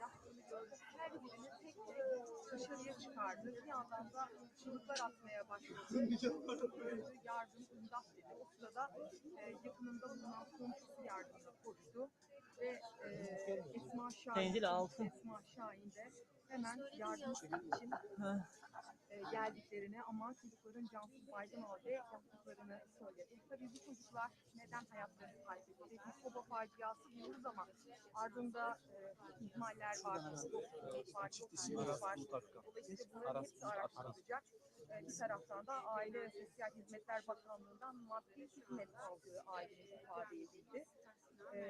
Yaptığını gördü. Her birini tek tek dışarıya çıkardı. Bir yandan da çığlıklar atmaya başladı. Yardım, imdat dedi. O sırada e, yakınında bulunan komşusu yardımına koştu. Ve e, Esma Şahin. Esma Şahin de hemen yardım için. E, geldiklerini ama çocukların cansız baygın halde yaptıklarını söyledi. Tabii bu çocuklar neden hayatlarını kaybetti? Bir soba faciası diyoruz ama ardında e, ihmaller var, yoksulluk var, yoksulluk var. Dolayısıyla bunların hepsi araştırılacak. E, bir taraftan da Aile ve Sosyal Hizmetler Bakanlığı'ndan maddi hizmet aldığı ailenin ifade edildi. E,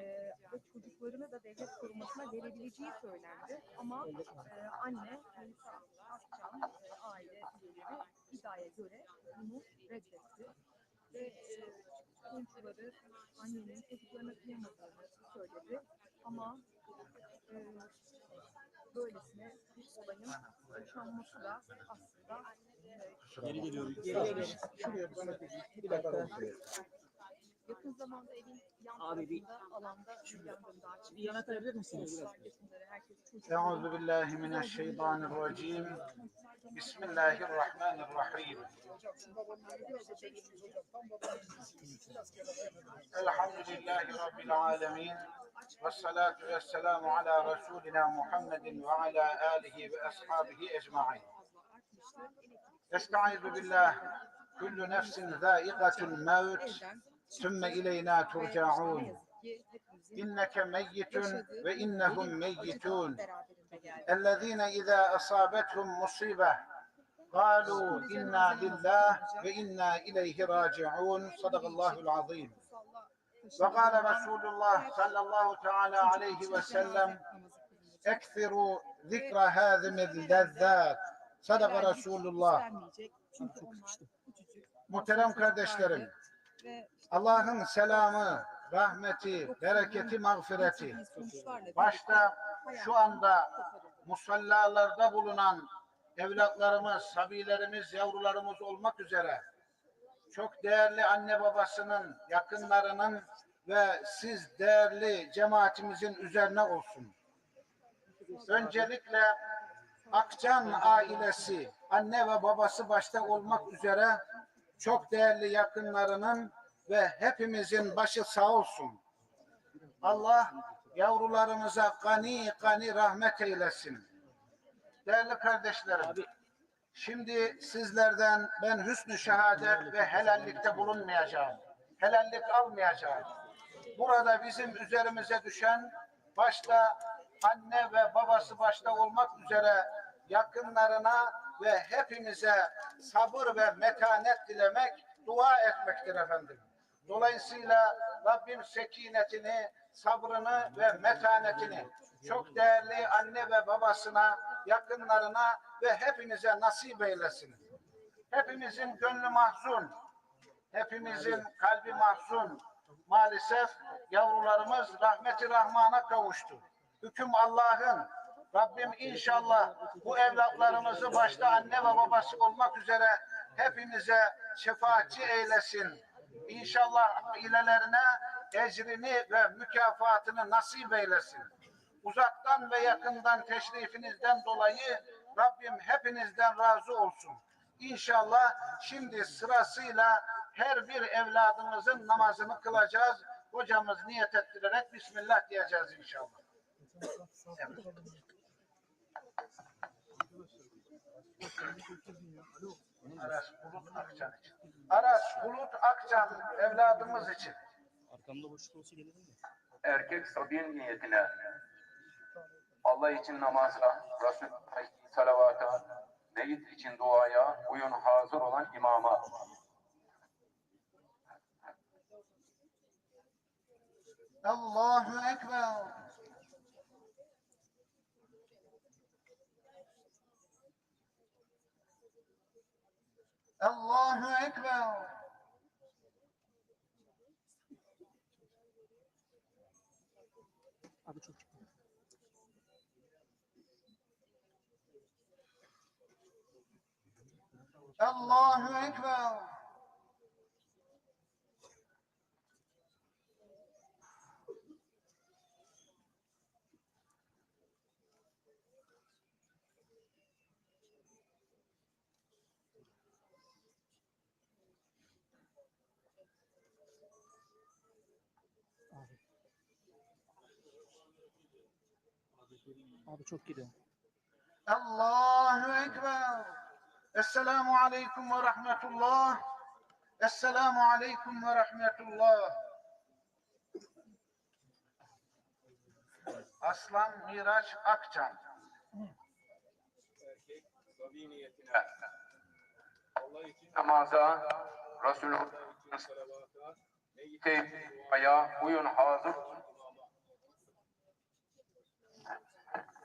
ve çocuklarını da devlet korumasına verebileceği söylendi. Ama e, anne Melisa Akçam e, aile üyeleri iddiaya göre bunu reddetti. Ve e, komşuları annenin çocuklarına kıyamadığını söyledi. Ama e, böylesine bir olayın yaşanması da aslında e, Geri geliyorum. Geri geliyorum. Şuraya bana Bir dakika. yakın zamanda evin yan Abi bir- tarafında alanda bir yangın daha çıktı. Bir yana kayabilir misiniz? Yakınları, herkes çocukları- أعوذ بالله من الشيطان الرجيم بسم الله الرحمن الرحيم الحمد لله رب العالمين والصلاة والسلام على رسولنا محمد وعلى آله وأصحابه أجمعين استعيذ بالله كل نفس ذائقة الموت ثم إلينا ترجعون إنك ميت وإنهم ميتون الذين إذا أصابتهم مصيبة قالوا إنا لله وإنا إليه راجعون صدق الله العظيم وقال رسول الله صلى الله تعالى عليه وسلم اكثروا ذكر هذه اللذات صدق رسول الله Çünkü onlar küçücük. Muhterem kardeşlerim, Ve Allah'ın selamı, rahmeti, bereketi, mağfireti başta şu anda musallalarda bulunan evlatlarımız, sabilerimiz, yavrularımız olmak üzere çok değerli anne babasının, yakınlarının ve siz değerli cemaatimizin üzerine olsun. Öncelikle Akcan ailesi, anne ve babası başta olmak üzere çok değerli yakınlarının ve hepimizin başı sağ olsun. Allah yavrularımıza gani gani rahmet eylesin. Değerli kardeşlerim, şimdi sizlerden ben hüsnü şehadet ve helallikte bulunmayacağım. Helallik almayacağım. Burada bizim üzerimize düşen başta anne ve babası başta olmak üzere yakınlarına ve hepimize sabır ve metanet dilemek, dua etmektir efendim. Dolayısıyla Rabbim sekinetini, sabrını ve metanetini çok değerli anne ve babasına, yakınlarına ve hepinize nasip eylesin. Hepimizin gönlü mahzun, hepimizin kalbi mahzun. Maalesef yavrularımız rahmeti rahmana kavuştu. Hüküm Allah'ın. Rabbim inşallah bu evlatlarımızı başta anne ve babası olmak üzere hepimize şefaatçi eylesin. İnşallah ailelerine ecrini ve mükafatını nasip eylesin. Uzaktan ve yakından teşrifinizden dolayı Rabbim hepinizden razı olsun. İnşallah şimdi sırasıyla her bir evladımızın namazını kılacağız. Hocamız niyet ettirerek Bismillah diyeceğiz inşallah. Evet. Aras Bulut Akçan için. Aras Bulut Akçan evladımız için. Arkamda boşluk olsa gelirim mi? erkek sabiyin niyetine Allah için namaza, Resul salavata, meyit için duaya, uyun hazır olan imama. Allahu Ekber. Allahu Ekber. Abi çok Allahu Ekber. Abi çok gidiyor. Allahu Ekber. Esselamu Aleyküm ve Rahmetullah. Esselamu Aleyküm ve Rahmetullah. Aslan Miraç için namaza, Resulullah için salavata, meyyite duaya uyun hazır olun imama.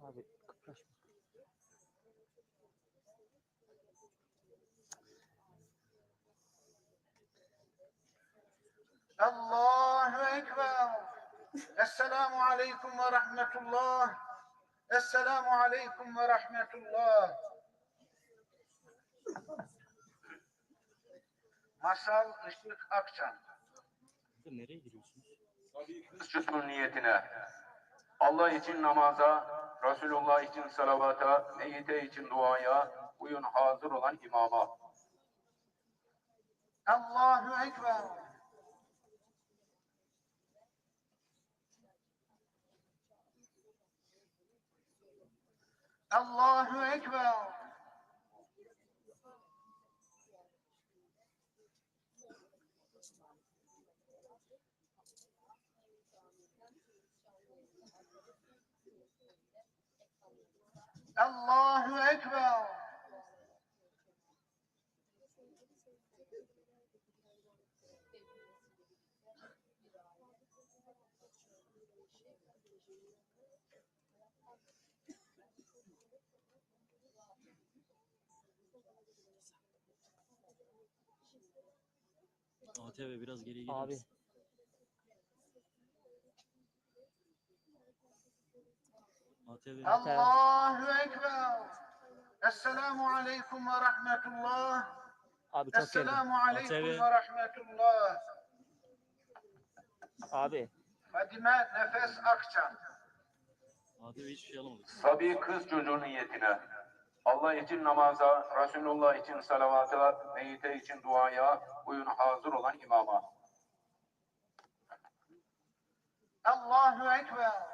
Abi kıpraşma. Allahu Ekber. Esselamu Aleyküm ve Rahmetullah. Esselamu Aleyküm ve Rahmetullah. Masal Işık Akçan. Nereye giriyorsunuz? Çocuğun niyetine Allah için namaza, Resulullah için salavata, meyyite için duaya uyun hazır olan imama. Allahu Ekber. Allahu Ekber. Allahu Ekber. ATV biraz geriye gelir Abi. misin? Allahu Ekber. Esselamu Aleyküm ve Rahmetullah. Abi çok. Esselamu Aleyküm ve Rahmetullah. Abi. Fadime Nefes Akçan. ATV hiçbir şey alamadık. Sabi kız çocuğun niyetine Allah için namaza, Resulullah için salavata, meyyite için duaya uyun hazır olan imama. Allahu Ekber.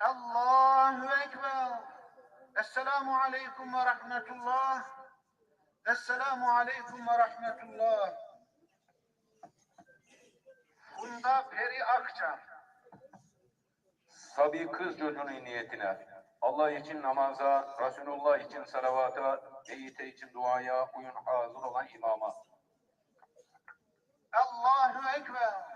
Allahu Ekber. Esselamu Aleyküm ve Rahmetullah. Esselamu Aleyküm ve Rahmetullah. Funda Peri Akçan. Sabi kız çocuğunun niyetine Allah için namaza, Resulullah için salavata, meyyite için duaya uyun hazır olan imama. Allahu Ekber.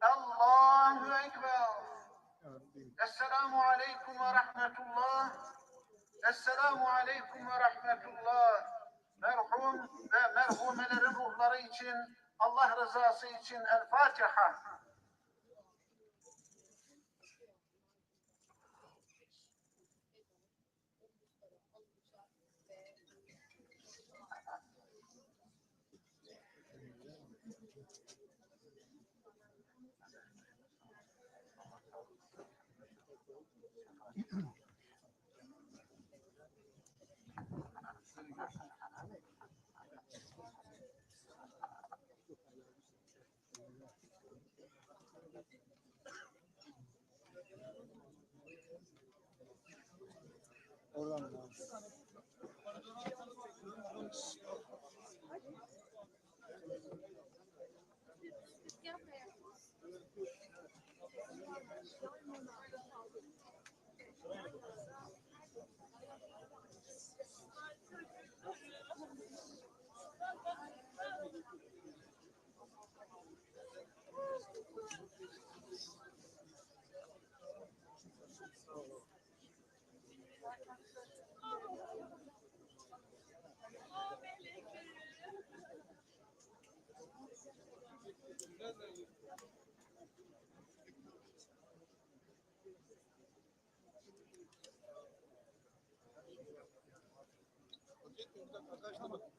Allahu Ekber. Esselamu Aleyküm ve Rahmetullah. Esselamu Aleyküm ve Rahmetullah. Merhum ve merhumelerin ruhları için, Allah rızası için El Fatiha. Oradan da Arkadaşlar